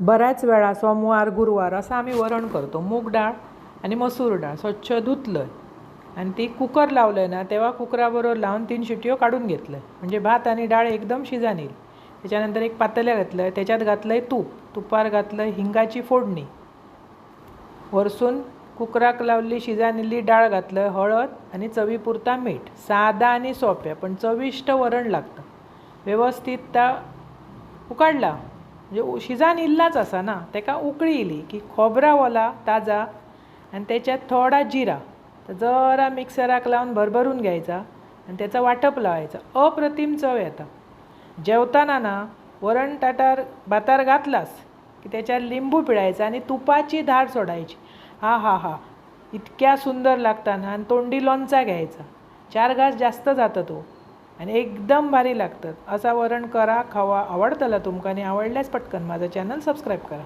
बऱ्याच वेळा सोमवार गुरुवार असं आम्ही वरण करतो. मूग डाळ आणि मसूर डाळ स्वच्छ धुतलं आणि ती कुकर लावलं आहे ना तेव्हा कुकराबरोबर लावून तीन शिट्यो काढून घेतलं म्हणजे भात आणि डाळ एकदम शिजान येईल त्याच्यानंतर एक पातेल्या घातलं त्याच्यात घातलं आहे तूप. तुपार घातलं हिंगाची फोडणी. वरसून कुकराक लावली शिजानिल्ली डाळ घातलं हळद आणि चवीपुरता मीठ. साधा आणि सोप्या पण चविष्ट वरण लागतं. व्यवस्थित त्या उकाडला. म्हणजे शिजान इल्लाच असा ना. तेका उकळी इली की खोबरा ओला ताजा आणि त्याच्यात थोडा जिरा. तर जरा मिक्सराक लावून भरभरून घ्यायचा आणि त्याचा वाटप लावायचा. अप्रतिम चव येता जेवताना ना वरण ताटार भातार घातलास की त्याच्यात लिंबू पिळायचा आणि तुपाची धार सोडायची. हा हा हा. इतक्या सुंदर लागताना आणि तोंडी लोणचा घ्यायचा. चार घास जास्त जातं तो. आणि एकदम भारी लागतात. असा वरण करा खावा आवडतला तुमकां आणि आवडल्यास पटकन माझं चॅनल सबस्क्राईब करा.